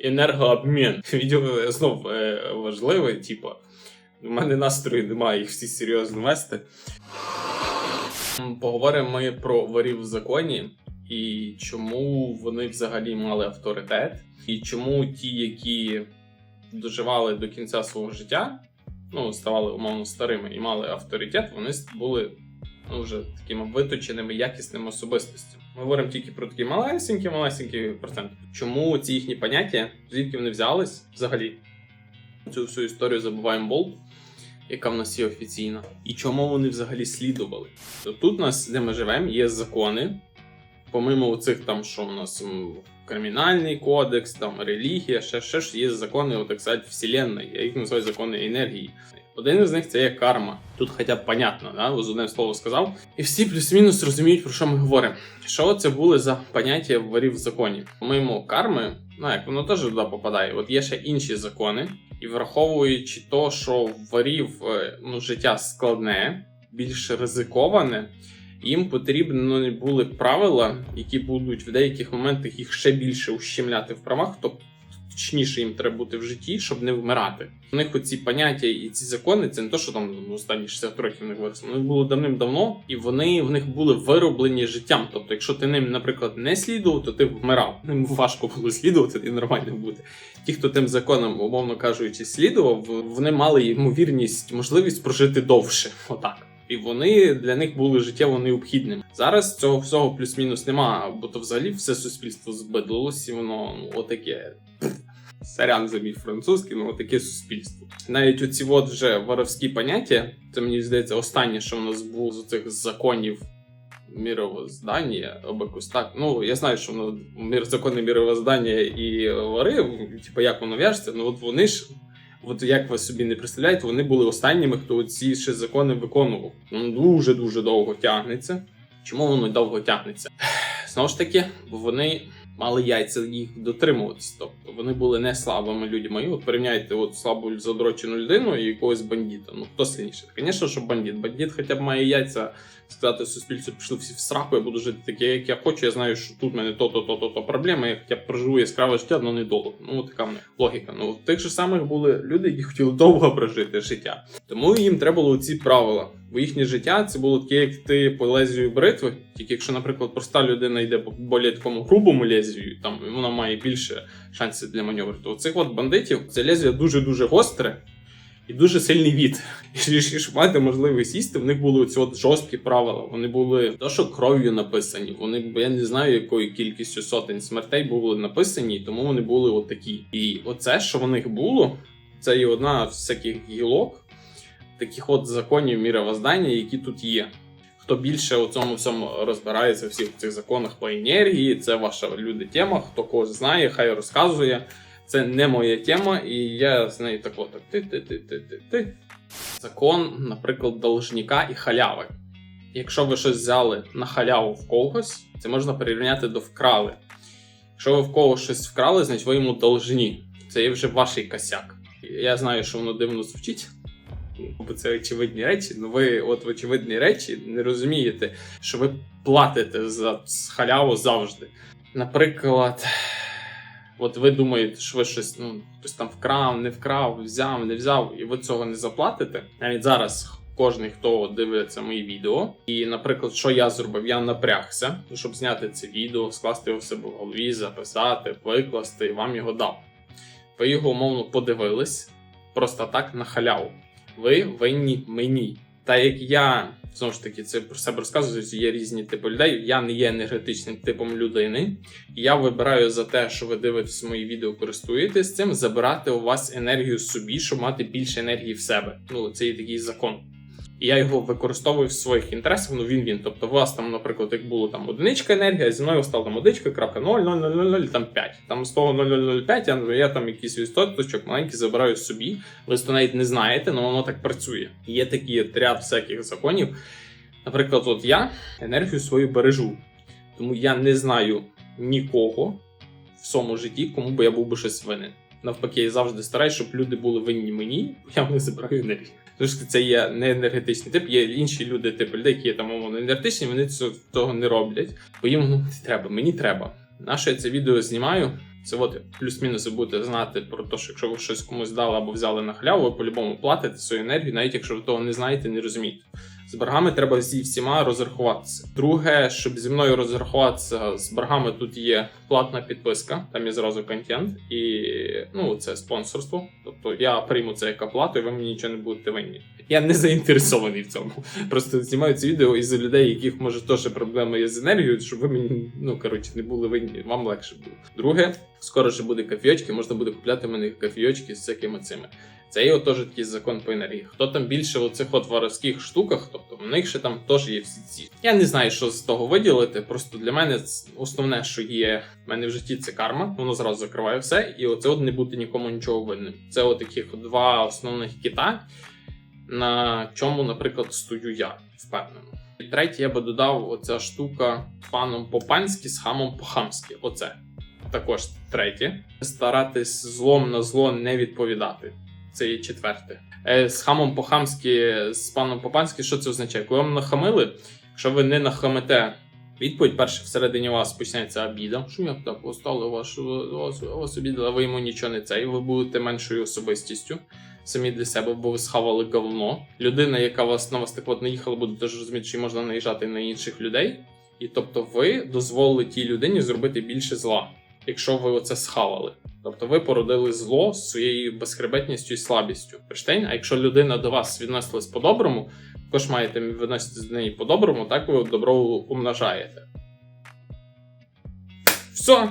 енергообмін. Відео знов е, важливе, типу. У мене настрою немає їх всі серйозно вести. Поговоримо ми про ворів в законі і чому вони взагалі мали авторитет, і чому ті, які доживали до кінця свого життя, ну, ставали умовно старими і мали авторитет, вони були ну, вже такими виточеними, якісними особистостями. Ми говоримо тільки про такі малесенькі, малесенькі проценти. Чому ці їхні поняття, звідки вони взялись взагалі? Цю всю історію забуваємо болт, яка в нас є офіційна, і чому вони взагалі слідували. То тут у нас, де ми живемо, є закони. Помимо цих там, що в нас кримінальний кодекс, там релігія, ще, ще ж є закони, от, так сказати, вселенної. Я їх називаю закони енергії. Один із них це є карма. Тут хоча б понятно, да? з одним словом сказав. І всі плюс-мінус розуміють, про що ми говоримо. Що це були за поняття ворів в законі? Помимо карми, ну як воно теж туди попадає. От є ще інші закони, і враховуючи то, що в ворів е, ну, життя складне, більш ризиковане. Їм потрібно були правила, які будуть в деяких моментах їх ще більше ущемляти в правах, тобто точніше їм треба бути в житті, щоб не вмирати. У них оці поняття і ці закони це не то, що там ну, останні 60 років них виросли. Вони були давним-давно, і вони в них були вироблені життям. Тобто, якщо ти ним, наприклад, не слідував, то ти вмирав. Ним важко було слідувати і нормально бути. Ті, хто тим законам, умовно кажучи, слідував, вони мали ймовірність, можливість прожити довше. Отак. І вони для них були життєво необхідними. Зараз цього всього плюс-мінус нема, бо то взагалі все суспільство збедлилось, і воно ну, отаке. Сорян за мій французький, ну отаке суспільство. Навіть оці от вже воровські поняття, це мені здається, останнє, що в нас було з цих законів міровоздання, або якось так. Ну, я знаю, що воно мір, закони міровоздання і вори, типу, як воно в'яжеться, ну от вони ж. От як ви собі не представляєте, вони були останніми, хто ці ще закони виконував. Ну дуже дуже довго тягнеться. Чому воно довго тягнеться? Знову ж таки, бо вони мали яйця їх дотримуватися. Тобто вони були не слабими людьми. От порівняйте от слабу задрочену людину і якогось бандита. Ну хто сильніше? Звісно, що бандит. Бандит хоча б має яйця сказати суспільству, пішли всі в сраку, я буду жити таке, як я хочу. Я знаю, що тут в мене то-то, то-то, то проблема. Я хоча б проживу яскраве життя, але недовго. Ну така в мене логіка. Ну в тих же самих були люди, які хотіли довго прожити життя. Тому їм треба було ці правила. Бо їхнє життя це було таке, як ти по лезвію бритви. Тільки якщо, наприклад, проста людина йде по более такому грубому лезвію, там вона має більше шансів для маневру, то цих от бандитів це лезвія дуже дуже гостре. І дуже сильний від. І щоб мати можливість їсти, в них були оці от жорсткі правила. Вони були то, що кров'ю написані. Вони бо я не знаю, якою кількістю сотень смертей були написані, тому вони були отакі. І оце, що в них було, це і одна з всяких гілок, таких от законів міровоздання, які тут є. Хто більше у цьому всьому розбирається в всіх цих законах по енергії, це ваша люди тема. Хто когось знає, хай розказує. Це не моя тема, і я з нею так от ти ти ти ти ти ти Закон, наприклад, должника і халяви. Якщо ви щось взяли на халяву в когось, це можна порівняти до вкрали. Якщо ви в когось щось вкрали, значить ви йому должні. Це є вже ваш косяк. Я знаю, що воно дивно звучить. Бо це очевидні речі, але ви от в очевидні речі не розумієте, що ви платите за халяву завжди. Наприклад, От ви думаєте, що ви щось ну хтось там вкрав, не вкрав, взяв, не взяв, і ви цього не заплатите. Навіть зараз кожен, хто дивиться мої відео, і, наприклад, що я зробив, я напрягся, щоб зняти це відео, скласти його в себе в голові, записати, викласти і вам його дав. Ви його умовно подивились просто так на халяву. Ви винні мені. Та як я знову ж таки це про себе розказую, є різні типи людей. Я не є енергетичним типом людини. Я вибираю за те, що ви дивитесь мої відео, користуєтесь цим, забирати у вас енергію собі, щоб мати більше енергії в себе. Ну це є такий закон. І я його використовую в своїх інтересах, ну він він. Тобто, у вас там, наприклад, як було там одиничка енергія, зі мною стала там одиничка, крапка 0,0000, там 5. Там з того 0,005 я, я там якийсь відсоточок маленький забираю собі. Ви то навіть не знаєте, але воно так працює. Є такий ряд всяких законів. Наприклад, от я енергію свою бережу, тому я не знаю нікого в своєму житті, кому би я був би щось винен. Навпаки, я завжди стараюсь, щоб люди були винні мені, бо я не забираю енергію. Тому що це є не енергетичний тип, є інші люди, типу людей, які є там умовно енергетичні, вони цього не роблять. Бо їм ну, треба, мені треба. Наше я це відео знімаю. Це от плюс-мінус ви будете знати про те, що якщо ви щось комусь дали або взяли на халяву, ви по-любому платите свою енергію, навіть якщо ви того не знаєте, не розумієте. З боргами треба зі всіма розрахуватися. Друге, щоб зі мною розрахуватися з боргами, тут є платна підписка, там є зразу контент, і ну це спонсорство. Тобто я прийму це як оплату, і ви мені нічого не будете винні. Я не заінтересований в цьому. Просто знімаю це відео із людей, яких може теж проблеми є з енергією, щоб ви мені ну коротше не були винні. Вам легше було. Друге, скоро ще буде кофійочки, можна буде купляти мене кофійочки з всякими цими. Це є теж такий закон енергії. Хто там більше в оцих от воровських штуках, тобто в них ще там теж є всі ці. Я не знаю, що з того виділити. Просто для мене основне, що є в мене в житті, це карма. Воно зразу закриває все, і оце от не бути нікому нічого винним. Це от таких два основних кита, на чому, наприклад, стою я впевнено. І третє, я би додав оця штука паном по-панськи з хамом по-хамськи. Оце. Також третє. Старатись злом на зло не відповідати. Це є четверте. З хамом по-хамськи, з паном по-панськи, що це означає? Коли вам нахамили, якщо ви не нахамите відповідь, перше всередині вас почнеться обіда. Що як так остали вас, вас, вас обідали, ви йому нічого не це, і ви будете меншою особистістю. Самі для себе, бо ви схавали говно. Людина, яка вас на вас так от наїхала, буде теж розуміти, що можна наїжджати на інших людей. І тобто ви дозволили тій людині зробити більше зла, якщо ви оце схавали. Тобто ви породили зло з своєю безхребетністю і слабістю. Приштень, а якщо людина до вас відносилась по-доброму, також маєте виносити до неї по-доброму, так ви добро умножаєте. Все.